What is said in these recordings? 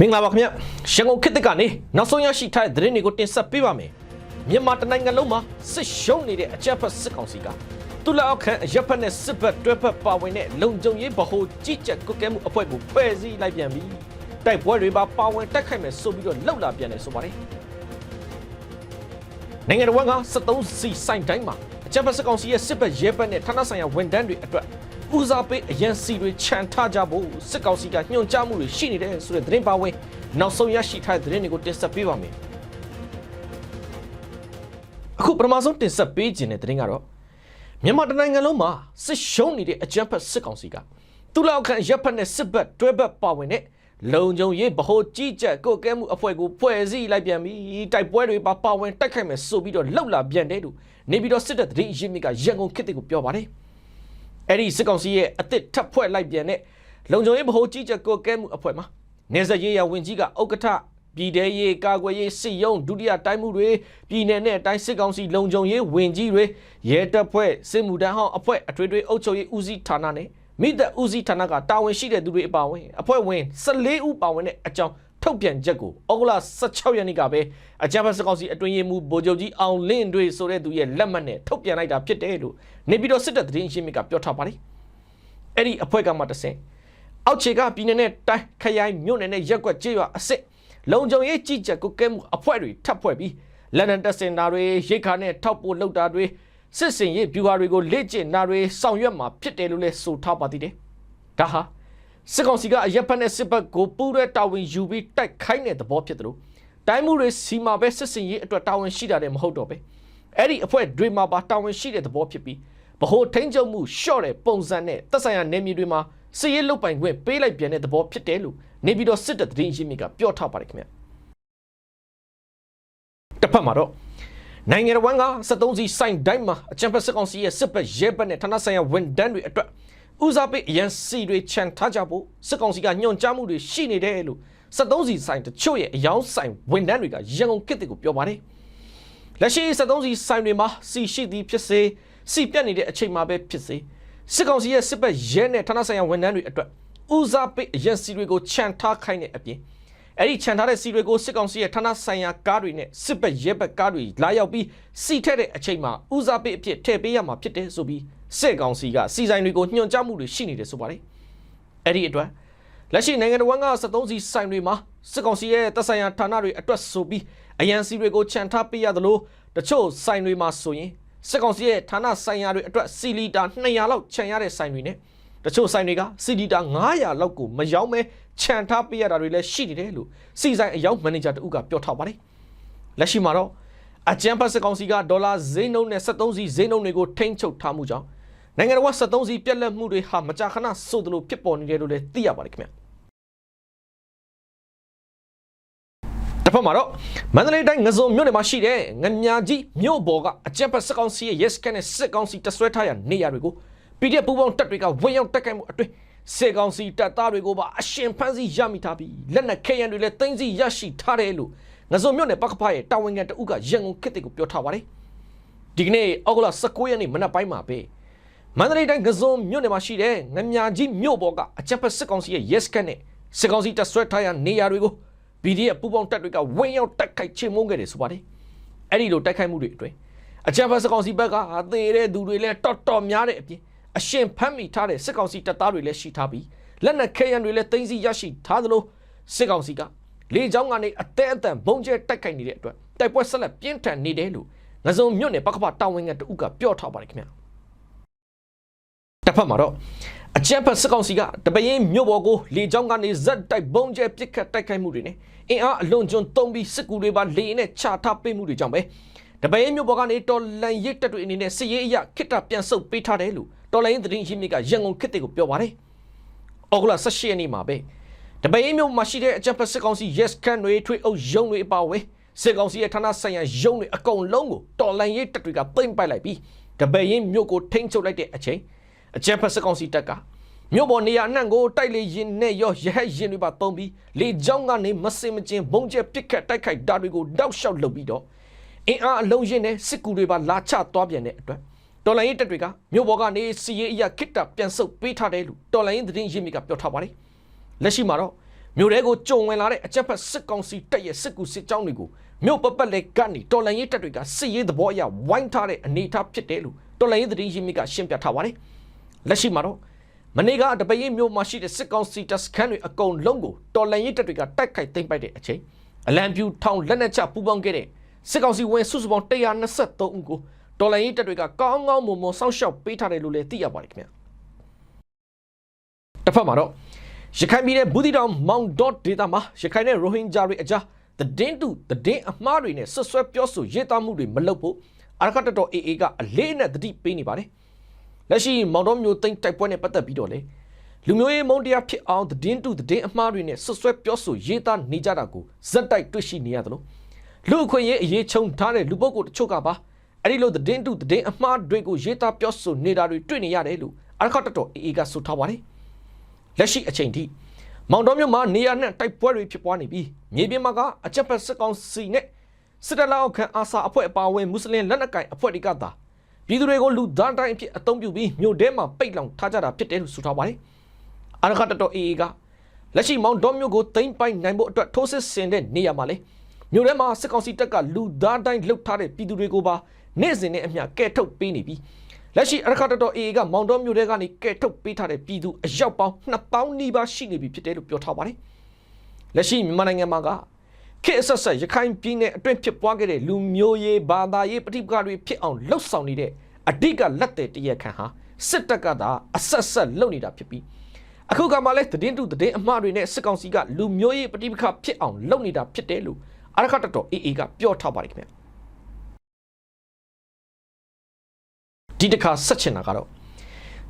မင်္ဂလာပါခင်ဗျရန်ကုန်ခေတ်သစ်ကနေနောက်ဆုံးရရှိထားတဲ့သတင်းတွေကိုတင်ဆက်ပေးပါမယ်မြန်မာတနိုင်ငံလုံးမှာစစ်ရှုံးနေတဲ့အကြမ်းဖက်စစ်ကောင်စီကသူလက်အောက်ခံအရက်ဖက်နဲ့စစ်ဘက်တွဲဖက်ပါဝင်တဲ့လုံခြုံရေးဗဟိုကြီးကြပ်ကွပ်ကဲမှုအဖွဲ့ကိုဖွဲ့စည်းလိုက်ပြန်ပြီတိုက်ပွဲတွေပါပါဝင်တက်ခိုက်မယ်ဆိုပြီးတော့လှုပ်လာပြန်တယ်ဆိုပါတယ်နိုင်ငံတော်က73စီစိုင်းတိုင်းမှာအကြမ်းဖက်စစ်ကောင်စီရဲ့စစ်ဘက်ရဲဘက်နဲ့ဌာနဆိုင်ရာဝန်ထမ်းတွေအတွက် ဦးစားပေးအရန်စီတွေခြံထားကြဖို့စစ်ကောင်စီကညွှန်ကြားမှုတွေရှိနေတယ်ဆိုတဲ့သတင်းပါဝင်နောက်ဆုံးရရှိထားတဲ့သတင်းတွေကိုတင်ဆက်ပေးပါမယ်အခုပထမဆုံးတင်ဆက်ပေးခြင်းတဲ့သတင်းကတော့မြန်မာတိုင်းနိုင်ငံလုံးမှာစစ်ရှုံးနေတဲ့အကြမ်းဖက်စစ်ကောင်စီကသူလောက်ခံရပ်ဖက်နဲ့စစ်ဘက်တွဲဘက်ပါဝင်တဲ့လုံခြုံရေးဗဟိုကြီးကြပ်ကိုကဲမှုအဖွဲ့ကိုဖွဲ့စည်းလိုက်ပြန်ပြီတိုက်ပွဲတွေပါပါဝင်တိုက်ခိုက်မယ်ဆိုပြီးတော့လှုပ်လာပြန်တယ်လို့နေပြီးတော့စစ်တပ်သတင်းရင်းမြစ်ကရန်ကုန်ခေတ်တွေကိုပြောပါတယ် အဲ့ဒီစစ်ကောင်စီရဲ့အစ်စ်ထပ်ဖွဲ့လိုက်ပြန်တဲ့လုံခြုံရေးဗဟိုကြီးကြပ်ကိုကဲမှုအဖွဲ့မှာနေဆက်ရေးရဝင်ကြီးကဥက္ကဋ္ဌပြည်ထောင်ရေးကာကွယ်ရေးစစ်ရုံးဒုတိယတိုင်းမှုတွေပြည်내နဲ့တိုင်းစစ်ကောင်စီလုံခြုံရေးဝင်ကြီးတွေရဲတပ်ဖွဲ့စစ်မှုထမ်းဟောင်းအဖွဲ့အထွေထွေအုပ်ချုပ်ရေးဦးစီးဌာနနဲ့မိသက်ဦးစီးဌာနကတာဝန်ရှိတဲ့သူတွေအပါအဝင်အဖွဲ့ဝင်14ဦးပါဝင်တဲ့အကြောင်း ထုတ်ပြန်ချက်ကိုဩဂုတ်လ16ရက်နေ့ကပဲအကြမ်းဖက်စစ်ကောင်စီအတွင်းရေးမှူးဗိုလ်ချုပ်ကြီးအောင်လင်းတွေဆိုတဲ့သူရဲ့လက်မှတ်နဲ့ထုတ်ပြန်လိုက်တာဖြစ်တယ်လို့နေပြည်တော်စစ်တပ်သတင်းရှင်းမြစ်ကပြောထားပါတယ်အဲ့ဒီအဖွဲ့ကမှတဆင့်အောက်ခြေကပြည်내နဲ့တိုင်းခရိုင်မြို့နယ်နဲ့ရက်ကွက်ကျေးရွာအစစ်လုံခြုံရေးကြီးကြပ်ကုကဲမှုအဖွဲ့တွေထပ်ဖွဲ့ပြီးလက်နက်တပ်စင်တာတွေရိတ်ခါနဲ့ထောက်ပို့လုပ်တာတွေစစ်စင်ရေးဗျူဟာတွေကိုလေ့ကျင့်တာတွေဆောင်ရွက်မှာဖြစ်တယ်လို့လည်းဆိုထားပါသေးတယ်ဒါဟာ စစ်ကောင်စီကအရက်ဖက်နဲ့စစ်ဘက်ကိုပူးရဲတာဝန်ယူပြီးတိုက်ခိုင်းတဲ့သဘောဖြစ်တယ်လို့တိုင်းမှုတွေစီမှာပဲစစ်စင်ရေးအတွက်တာဝန်ရှိတာတယ်မဟုတ်တော့ပဲအဲ့ဒီအဖွဲ့တွေမှာပါတာဝန်ရှိတဲ့သဘောဖြစ်ပြီးဗဟိုထိန်းချုပ်မှုရှော့တဲ့ပုံစံနဲ့သက်ဆိုင်ရာနယ်မြေတွေမှာစစ်ရေးလုတ်ပိုင်ခွင့်ပေးလိုက်ပြန်တဲ့သဘောဖြစ်တယ်လို့နေပြည်တော်စစ်တပ်သတင်းရင်းမြစ်ကပြောထားပါတယ်ခင်ဗျတစ်ဖက်မှာတော့နိုင်ငံတော်က73စီစိုင်းတိုင်းမှာအချမ်းဖက်စစ်ကောင်စီရဲ့စစ်ဘက်ရဲဘက်နဲ့ဌာနဆိုင်ရာဝန်တန်းတွေအတွက် ဦးစားပေးအရန်စီတွေခြံထားကြဖို့စစ်ကောင်စီကညွှန်ကြားမှုတွေရှိနေတယ်လို့73စီစိုင်းတချို့ရဲ့အယောင်းဆိုင်ဝန်တန်းတွေကရန်ကုန်ကစ်တွေကိုပြောပါတယ်လက်ရှိ73စီစိုင်းတွေမှာစီရှိသည်ဖြစ်စေစီပြတ်နေတဲ့အချိန်မှာပဲဖြစ်စေစစ်ကောင်စီရဲ့စစ်ဘက်ရဲနဲ့ဌာနဆိုင်ရာဝန်ထမ်းတွေအတွက်ဦးစားပေးအရင်စီတွေကိုခြံထားခိုင်းတဲ့အပြင်အဲ့ဒီခြံထားတဲ့စီတွေကိုစစ်ကောင်စီရဲ့ဌာနဆိုင်ရာကားတွေနဲ့စစ်ဘက်ရဲဘက်ကားတွေလာရောက်ပြီးစီထက်တဲ့အချိန်မှာဦးစားပေးအဖြစ်ထည့်ပေးရမှာဖြစ်တယ်ဆိုပြီး စစ်ကောင်စီကစီဆိုင်တွေကိုညွှန်ကြားမှုတွေရှိနေတယ်ဆိုပါတယ်အဲ့ဒီအတွက်လက်ရှိနိုင်ငံတော်က73စီဆိုင်တွေမှာစစ်ကောင်စီရဲ့တပ်ဆိုင်ရာဌာနတွေအတွက်ဆိုပြီးအရန်စီတွေကိုခြံထားပေးရသလိုတချို့ဆိုင်တွေမှာဆိုရင်စစ်ကောင်စီရဲ့ဌာနဆိုင်ရာတွေအတွက်စီလီတာ200လောက်ခြံရတဲ့ဆိုင်တွေနဲ့တချို့ဆိုင်တွေကစီလီတာ900လောက်ကိုမရောက်မဲခြံထားပေးရတာတွေလည်းရှိနေတယ်လို့စီဆိုင်အယောင်မန်နေဂျာတဦးကပြောထားပါတယ်လက်ရှိမှာတော့အကြံဖတ်စစ်ကောင်စီကဒေါ်လာဈေးနှုန်းနဲ့73စီဈေးနှုန်းတွေကိုထိန်းချုပ်ထားမှုကြောင့် နိုင်ငံတော်က73စီပြက်လက်မှုတွေဟာမကြာခဏဆိုသလိုဖြစ်ပေါ်နေတယ်လို့လည်းသိရပါတယ်ခင်ဗျတစ်ဖက်မှာတော့မန္တလေးတိုင်းငစုံမြို့နယ်မှာရှိတဲ့ငမြကြီးမြို့ပေါ်ကအကြက်ဖက်စစ်ကောင်စီရဲ့ yes ကန်နဲ့စစ်ကောင်စီတဆွဲထားရနေရာတွေကို PDF ပူပေါင်းတပ်တွေကဝင်ရောက်တက်ကိုက်မှုအတွင်းစစ်ကောင်စီတပ်သားတွေကိုပါအရှင်ဖမ်းဆီးရမိထားပြီးလက်နက်ခဲယံတွေလည်းတင်းစီရရှိထားတယ်လို့ငစုံမြို့နယ်ပကဖရဲ့တာဝန်ခံတဦးကရန်ကုန်ခေတ်တွေကိုပြောထားပါတယ်ဒီကနေ့အောက်တိုဘာ19ရက်နေ့မနက်ပိုင်းမှာပဲ မန္တလေးတိုင်းငစုံမြို့နယ်မှာရှိတဲ့ငမြကြီးမြို့ပေါ်ကအကြက်ဖက်စစ်ကောင်စီရဲ့ yes ကန်နဲ့စစ်ကောင်စီတပ်ဆွဲထားရနေရာတွေကို BDF ပူပေါင်းတပ်တွေကဝင်းရောက်တိုက်ခိုက်ချေမှုန်းခဲ့တယ်ဆိုပါတယ်။အဲ့ဒီလိုတိုက်ခိုက်မှုတွေအတွင်းအကြမ်းဖက်စစ်ကောင်စီဘက်ကသေတဲ့သူတွေလည်းတော်တော်များတဲ့အပြင်အရှင်ဖမ်းမိထားတဲ့စစ်ကောင်စီတပ်သားတွေလည်းရှိထားပြီးလက်နက်ခဲယံတွေလည်းတင်းစီရရှိထားသလိုစစ်ကောင်စီကလေကြောင်းကနေအတဲအတန်ဘုံကျဲတိုက်ခိုက်နေတဲ့အတွက်တိုက်ပွဲဆက်လက်ပြင်းထန်နေတယ်လို့ငစုံမြို့နယ်ပကပတာဝန်ခံတဦးကပြောထားပါတယ်ခင်ဗျာ။တစ်ဖ က်မှာတော့အကြမ်းဖက်စစ်ကောင်စီကတပရင်မြို့ပေါ်ကိုလေကြောင်းကနေဇက်တိုက်ဘုံကျဲပစ်ခတ်တိုက်ခိုက်မှုတွေနဲ့အင်အားအလွန်ကျွံသုံးပြီးစစ်ကူတွေပါလေနဲ့ချထားပေးမှုတွေကြောင့်ပဲတပရင်မြို့ပေါ်ကနေတော်လန်ရစ်တပ်တွေအနေနဲ့စစ်ရေးအရခိတ္တပြန်ဆုတ်ပေးထားတယ်လို့တော်လန်ရင်သတင်းရင်းမြစ်ကရန်ကုန်ခေတ်တွေကိုပြောပါတယ်။အော်ဂလာ18ရက်နေ့မှာပဲတပရင်မြို့မှာရှိတဲ့အကြမ်းဖက်စစ်ကောင်စီ yes can တွေထွေအုပ်ရုံးတွေအပါအဝင်စစ်ကောင်စီရဲ့ဌာနဆိုင်ရာရုံးတွေအကုန်လုံးကိုတော်လန်ရစ်တပ်တွေကပိမ့်ပိုက်လိုက်ပြီးတပရင်မြို့ကိုထိန်းချုပ်လိုက်တဲ့အချိန် အကြမ်းဖက်စစ်ကောင်စီတပ်ကမြို့ပေါ်နေရာအနှံ့ကိုတိုက်လေရင်နဲ့ရောရဟက်ရင်တွေပါတုံးပြီးလေကြောင်းကနေမစင်မကျင်ဘုံကျဲပစ်ခတ်တိုက်ခိုက်တာတွေကိုတောက်လျှောက်လုပ်ပြီးတော့အင်အားအလုံးရင်းနဲ့စစ်ကူတွေပါလာချသွားပြန်တဲ့အတွက်တော်လိုင်းရေးတပ်တွေကမြို့ပေါ်ကနေစီရေးအရာခိတ္တပြန်ဆုတ်ပေးထားတယ်လို့တော်လိုင်းရေးသတင်းရင်းမြစ်ကပြောထားပါတယ်လက်ရှိမှာတော့မြို့ထဲကိုကြုံဝင်လာတဲ့အကြက်ဖက်စစ်ကောင်စီတပ်ရဲ့စစ်ကူစစ်ကြောင်းတွေကိုမြို့ပပတ်လက်ကနေတော်လန်ရေးတပ်တွေကစစ်ရေးသဘောအရဝိုင်းထားတဲ့အနေအထားဖြစ်တယ်လို့တော်လန်ရေးသတင်းရင်းမြစ်ကရှင်းပြထားပါတယ် လက်ရှိမှာတော့မနေ့ကတပည့်မြို့မှာရှိတဲ့စစ်ကောင်စီတပ်စခန်းတွေအကုန်လုံးကိုတော်လန်ရေးတပ်တွေကတိုက်ခိုက်သိမ်းပိုက်တဲ့အချိန်အလံပြူထောင်လက်နက်ချပူးပေါင်းခဲ့တဲ့စစ်ကောင်စီဝင်စုစုပေါင်း123ဦးကိုတော်လန်ရေးတပ်တွေကကောင်းကောင်းမွန်မွန်စောင့်ရှောက်ပေးထားတယ်လို့လည်းသိရပါတယ်ခင်ဗျာတစ်ဖက်မှာတော့ရခိုင်ပြည်နယ်ဘူးတီတောင်မောင်ဒေါ့ဒေတာမှာရခိုင်နဲ့ရိုဟင်ဂျာတွေအကြားတည်င်းတူတည်င်းအမှားတွေနဲ့ဆွဆွဲပြောဆိုရေးသားမှုတွေမလုပ်ဖို့အရခတ်တော် AA ကအလေးနဲ့တတိပေးနေပါတယ် လက်ရှိမောင်တော်မျိုးသိန်းတိုက်ပွဲနဲ့ပတ်သက်ပြီးတော့လေလူမျိုးရေးမုန်းတရားဖြစ်အောင်တည်င်းတူတည်င်းအမှားတွေနဲ့ဆွဆွဲပြောဆိုရေးသားနေကြတာကိုဇက်တိုက်တွေ့ရှိနေရတယ်လို့လူအခွင့်ရေးအရေးချုံထားတဲ့လူပုဂ္ဂိုလ်တချို့ကပါအဲ့ဒီလိုတည်င်းတူတည်င်းအမှားတွေကိုရေးသားပြောဆိုနေတာတွေတွေ့နေရတယ်လို့အရခတ်တော် AA ကဆိုထားပါတယ်လက်ရှိအချိန်ထိမောင်တော်မြို့မှာနေရာနဲ့တိုက်ပွဲတွေဖြစ်ပွားနေပြီးမြေပြင်မှာကအချက်ဖက်စစ်ကောင်စီနဲ့စစ်တပ်လောက်ခံအာဆာအဖွဲ့အပါအဝင်မွတ်စလင်လက်နက်ကိုင်အဖွဲ့တွေကသာ ပြည်သူတွေကိုလူသားတိုင်းအဖြစ်အသုံးပြုပြီးမြို့ထဲမှာပိတ်လောင်ထားကြတာဖြစ်တယ်လို့ဆိုထားပါတယ်။အာရခတတော်အေအေကလက်ရှိမောင်တော်မြို့ကိုသိမ်းပိုက်နိုင်ဖို့အတွက်ထိုးစစ်ဆင်တဲ့နေရာမှာလေမြို့ထဲမှာစစ်ကောင်စီတပ်ကလူသားတိုင်းလှုပ်ထားတဲ့ပြည်သူတွေကိုပါနေ့စဉ်နဲ့အမျှကဲထုတ်ပေးနေပြီးလက်ရှိအရခတတော်အေအေကမောင်တော်မြို့ထဲကနေကဲထုတ်ပေးထားတဲ့ပြည်သူအယောက်ပေါင်း2000နီးပါးရှိနေပြီဖြစ်တယ်လို့ပြောထားပါတယ်။လက်ရှိမြန်မာနိုင်ငံမှာက ခေတ်အဆက်ဆက်ရခိုင်ပြည်နယ်အတွင်းဖြစ်ပွားခဲ့တဲ့လူမျိုးရေးဘာသာရေးပဋိပက္ခတွေဖြစ်အောင်လှုပ်ဆောင်နေတဲ့အဓိကလက်တဲ့တရက်ခံဟာစစ်တပ်ကသာအဆက်ဆက်လုပ်နေတာဖြစ်ပြီးအခုကမှလည်းသတင်းတူသတင်းအမှားတွေနဲ့စစ်ကောင်စီကလူမျိုးရေးပဋိပက္ခဖြစ်အောင်လုပ်နေတာဖြစ်တယ်လို့အရခတတော်အေအေကပြောထားပါတယ်ခင်ဗျာဒီတစ်ခါဆက်ချင်တာကတော့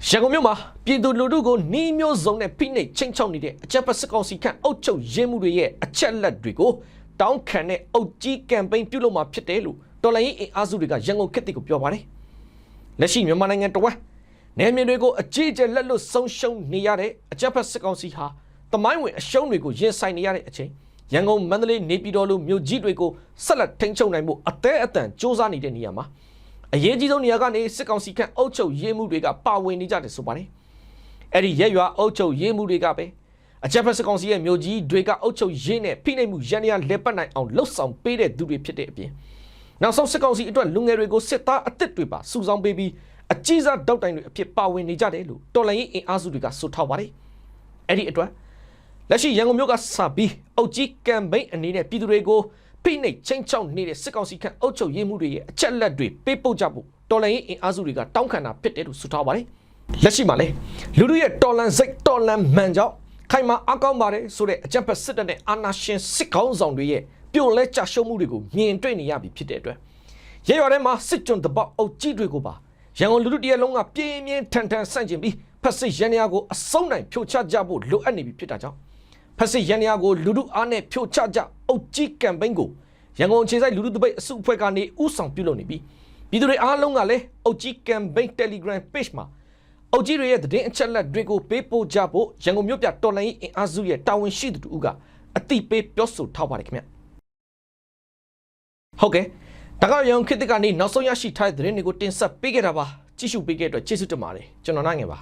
ရန်ကုန်မြို့မှာပြည်သူလူထုကိုနှီးမျိုးစုံနဲ့ဖိနှိပ်ချင်းချောက်နေတဲ့အကြက်ပတ်စစ်ကောင်စီခန့်အုပ်ချုပ်ရင်းမှုတွေရဲ့အချက်လက်တွေကို တောင်းခံတဲ့အုပ်ကြီးကမ်ပိန်းပြုလုပ်မှာဖြစ်တယ်လို့တော်လိုင်းအင်အားစုတွေကရန်ကုန်ခေတ်ကိုပြောပါတယ်။လက်ရှိမြန်မာနိုင်ငံတဝက်နယ်မြေတွေကိုအကြီးအကျယ်လက်လွတ်ဆုံးရှုံးနေရတဲ့အကြက်ဖက်စစ်ကောင်စီဟာတမိုင်းဝင်အရှုံးတွေကိုရင်ဆိုင်နေရတဲ့အချိန်ရန်ကုန်မန္တလေးနေပြည်တော်လိုမြို့ကြီးတွေကိုဆက်လက်ထိန်းချုပ်နိုင်မှုအသေးအတန်စ조사နေတဲ့နေရာမှာအရေးကြီးဆုံးနေရာကနေစစ်ကောင်စီခန့်အုပ်ချုပ်ရေးမှုတွေကပါဝင်နေကြတယ်ဆိုပါတယ်။အဲ့ဒီရက်ရွာအုပ်ချုပ်ရေးမှုတွေကပဲ အကြက်ဖက်စစ်ကောင်စီရဲ့မြို့ကြီးတွေကအုပ်ချုပ်ရေးနဲ့ဖိနှိပ်မှုရန်ရလက်ပတ်နိုင်အောင်လှုပ်ဆောင်ပေးတဲ့သူတွေဖြစ်တဲ့အပြင်နောက်ဆုံးစစ်ကောင်စီအတွက်လူငယ်တွေကိုစစ်သားအစ်စ်တွေပါစုဆောင်းပေးပြီးအကြီးစားတောက်တိုင်တွေအဖြစ်ပါဝင်နေကြတယ်လို့တော်လိုင်းရေးအင်အားစုတွေကဆိုထားပါတယ်။အဲ့ဒီအတွက်လက်ရှိရန်ကုန်မြို့ကစပြီးအုတ်ကြီးကမ်ပိန်းအနေနဲ့ပြည်သူတွေကိုဖိနှိပ်ချင်းချောက်နေတဲ့စစ်ကောင်စီခန့်အုပ်ချုပ်ရေးမှုတွေရဲ့အချက်လက်တွေပေးပို့ကြဖို့တော်လိုင်းရေးအင်အားစုတွေကတောင်းခံတာဖြစ်တယ်လို့ဆိုထားပါတယ်။လက်ရှိမှာလေလူတို့ရဲ့တော်လန်စိတ်တော်လန်မှန်ကြောင့် ခိုင်မာအကောင်းပါတယ်ဆိုတဲ့အကြံဖက်စစ်တပ်နဲ့အာနာရှင်စစ်ကောင်းဆောင်တွေရဲ့ပြုတ်လဲကြရှုံးမှုတွေကိုမြင်တွေ့နေရပြီဖြစ်တဲ့အတွက်ရဲရွာထဲမှာစစ်ကြွန်တပေါက်အုပ်ကြီးတွေကိုပါရန်ကုန်လူထုတရက်လုံးကပြင်းပြင်းထန်ထန်ဆန့်ကျင်ပြီးဖက်စစ်ရန်ရာကိုအစုံနိုင်ဖြိုချကြဖို့လိုအပ်နေပြီဖြစ်တာကြောင့်ဖက်စစ်ရန်ရာကိုလူထုအားနဲ့ဖြိုချကြအုပ်ကြီးကမ်ပိန်းကိုရန်ကုန်ခြေဆိုင်လူထုတပိတ်အစုအဖွဲ့ကနေဥဆောင်ပြုလုပ်နေပြီးပြည်သူတွေအားလုံးကလည်းအုပ်ကြီးကမ်ပိန်း Telegram page မှာ အုပ်ကြီးတွေရဲ့သတင်းအချက်လက်တွေကိုပေးပို့ကြဖို့ရန်ကုန်မြို့ပြတော်လိုင်းအင်အားစုရဲ့တာဝန်ရှိသူတို့ကအတိပေးပြောဆိုထားပါတယ်ခင်ဗျဟုတ်ကဲ့ဒါကရန်ခေတ်ကနေနောက်ဆုံးရရှိထားတဲ့သတင်းတွေကိုတင်ဆက်ပေးခဲ့တာပါကြည့်ရှုပေးခဲ့တဲ့အတွက်ကျေးဇူးတင်ပါတယ်ကျွန်တော်နိုင်ငယ်ပါ